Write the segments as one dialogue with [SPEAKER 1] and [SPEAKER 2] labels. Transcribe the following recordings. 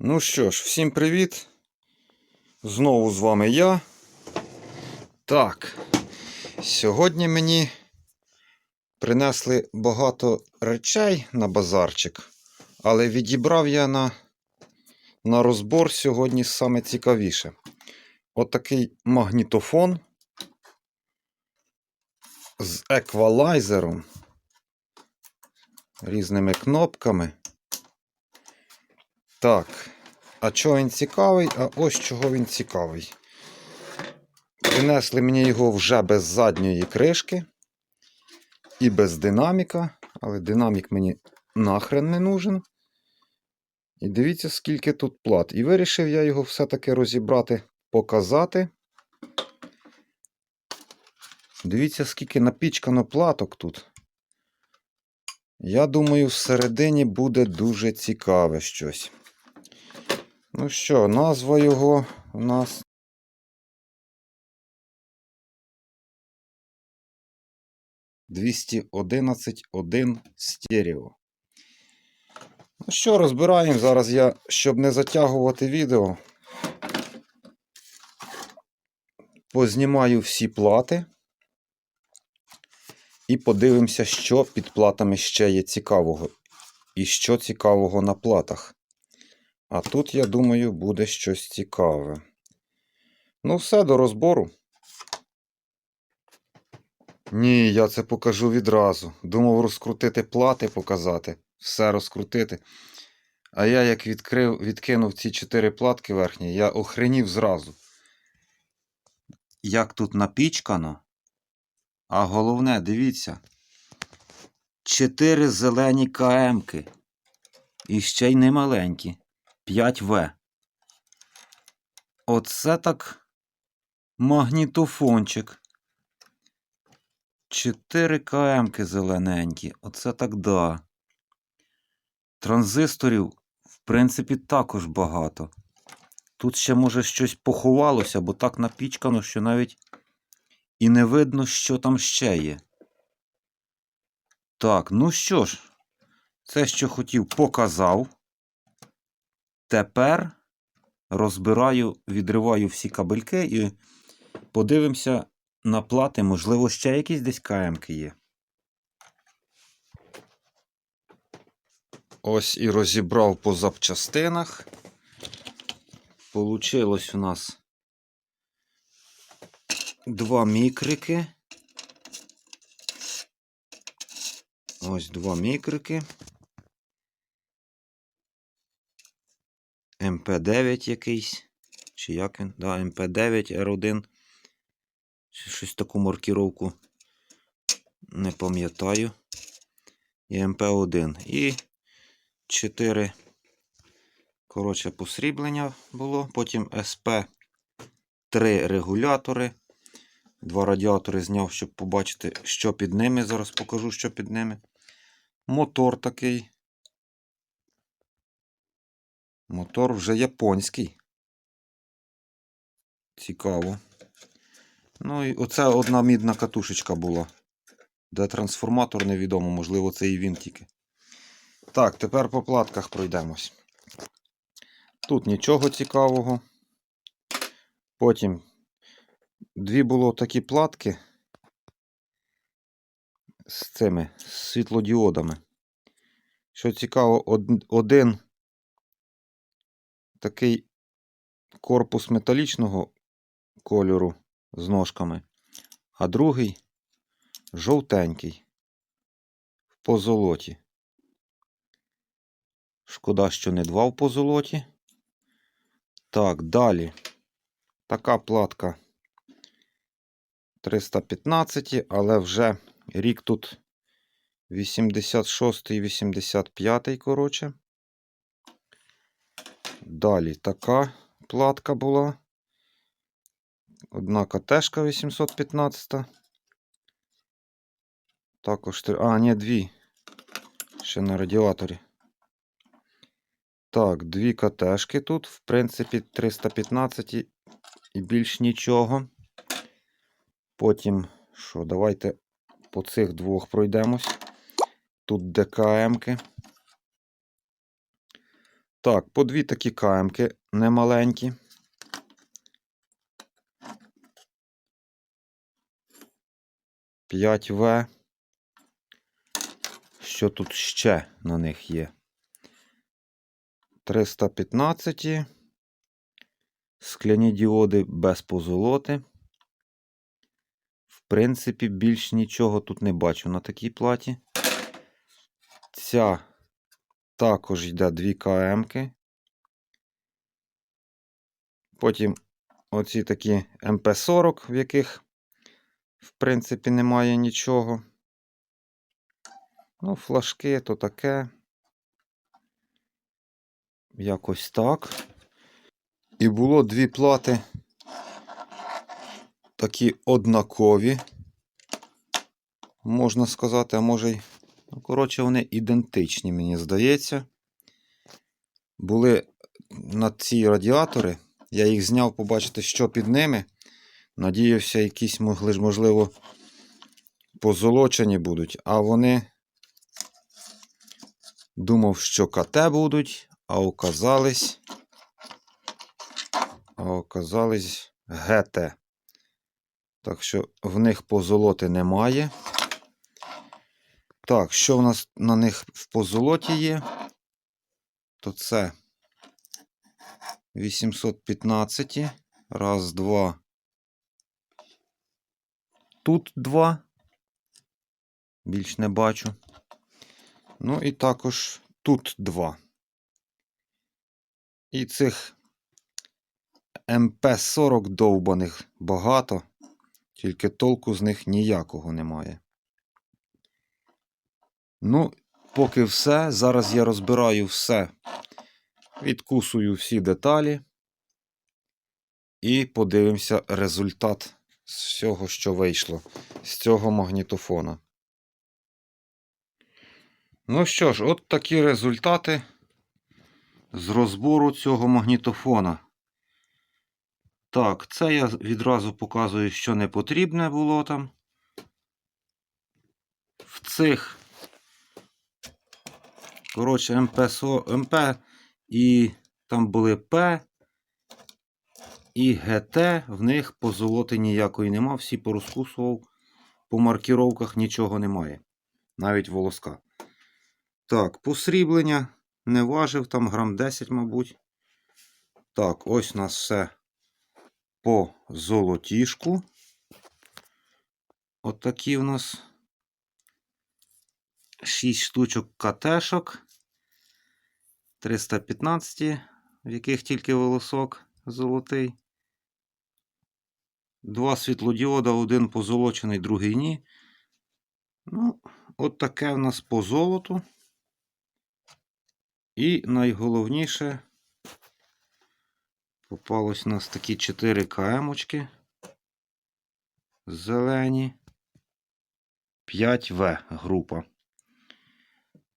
[SPEAKER 1] Ну що ж, всім привіт. Знову з вами я. Так, сьогодні мені принесли багато речей на базарчик, але відібрав я на, на розбор сьогодні саме цікавіше. Отакий магнітофон з еквалайзером, різними кнопками. Так, а чого він цікавий? А ось чого він цікавий. Принесли мені його вже без задньої кришки і без динаміка, але динамік мені нахрен не нужен. І дивіться, скільки тут плат. І вирішив я його все-таки розібрати, показати. Дивіться, скільки напічкано платок тут. Я думаю, всередині буде дуже цікаве щось. Ну що, назва його у нас. Двісті одинадцять один стерео. Ну що, розбираємо. Зараз я, щоб не затягувати відео, познімаю всі плати і подивимося, що під платами ще є цікавого. І що цікавого на платах. А тут, я думаю, буде щось цікаве. Ну, все до розбору. Ні, я це покажу відразу. Думав розкрутити плати, показати, все розкрутити. А я як відкрив, відкинув ці чотири платки верхні, я охренів зразу. Як тут напічкано. А головне, дивіться. Чотири зелені КМки. І ще й не маленькі. 5В. Оце так магнітофончик. 4 КМки зелененькі. Оце так да. Транзисторів, в принципі, також багато. Тут ще, може, щось поховалося, бо так напічкано, що навіть і не видно, що там ще є. Так, ну що ж, це, що хотів, показав. Тепер розбираю, відриваю всі кабельки і подивимося на плати. Можливо, ще якісь десь КМки є. Ось і розібрав по запчастинах. Получилось у нас два мікрики. Ось два мікрики. МП9 якийсь. Чи як він? Да, МП9 R1. Щось таку маркіровку. Не пам'ятаю. І МП1. І 4. Коротше, посріблення було. Потім СП3 регулятори. Два радіатори зняв, щоб побачити, що під ними. Зараз покажу, що під ними. Мотор такий. Мотор вже японський. Цікаво. Ну і оце одна мідна катушечка була. Де трансформатор невідомо, можливо, це і він тільки. Так, тепер по платках пройдемось. Тут нічого цікавого. Потім дві було такі платки з цими з світлодіодами. Що цікаво, один такий корпус металічного кольору з ножками, а другий жовтенький в позолоті. Шкода, що не два в позолоті. Так, далі. Така платка 315, але вже рік тут 86 85 коротше. Далі така платка була. Одна КТшка 815. Також. А, ні, дві. Ще на радіаторі. Так, дві КТшки тут. В принципі, 315 і більш нічого. Потім, що, давайте по цих двох пройдемось. Тут ДКМки. Так, по дві такі каемки немаленькі. П'ять В. Що тут ще на них є? 315. Скляні діоди без позолоти. В принципі, більш нічого тут не бачу на такій платі. Ця також йде 2 КМ-ки. Потім оці такі МП-40, в яких, в принципі, немає нічого. Ну, флажки то таке. Якось так. І було дві плати такі однакові, можна сказати, а може й. Ну, коротше, вони ідентичні, мені здається. Були на ці радіатори. Я їх зняв побачити, що під ними. Надіявся, якісь можливо, позолочені будуть, а вони думав, що КТ будуть, а оказались. А оказались ГТ. Так що в них позолоти немає. Так, що в нас на них в позолоті є? То це 815. Раз, два. Тут два. Більш не бачу. Ну і також тут два. І цих МП-40 довбаних багато, тільки толку з них ніякого немає. Ну, поки все. Зараз я розбираю все. Відкусую всі деталі. І подивимося результат з всього, що вийшло з цього магнітофона. Ну що ж, от такі результати з розбору цього магнітофона. Так, це я відразу показую, що не потрібне було там. В цих, коротше, МП, МП і там були П і ГТ, в них позолоти ніякої нема, всі порозкусував, по маркіровках нічого немає. Навіть волоска. Так, посріблення не важив, там грам 10, мабуть. Так, ось у нас все по золотішку. От у нас 6 штучок КТшок. 315, в яких тільки волосок золотий. Два світлодіода, один позолочений, другий ні. Ну, от таке в нас по золоту. І найголовніше попалось у нас такі 4 КМ-очки зелені. 5В група.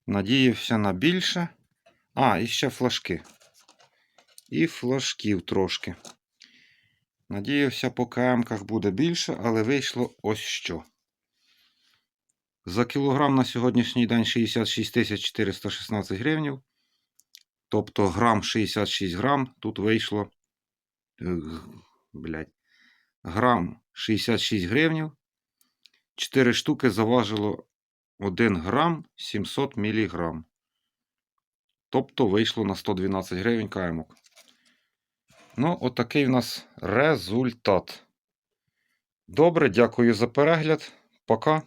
[SPEAKER 1] Надіявся на більше. А, і ще флажки. І флажків трошки. Надіявся, по КМ-ках буде більше, але вийшло ось що. За кілограм на сьогоднішній день 66 416 гривень. Тобто грам 66 грам. Тут вийшло. е, Блядь, грам 66 гривень. 4 штуки заважило 1 грам 700 міліграм. Тобто вийшло на 112 гривень каймок. Ну, отакий в нас результат. Добре, дякую за перегляд. Пока.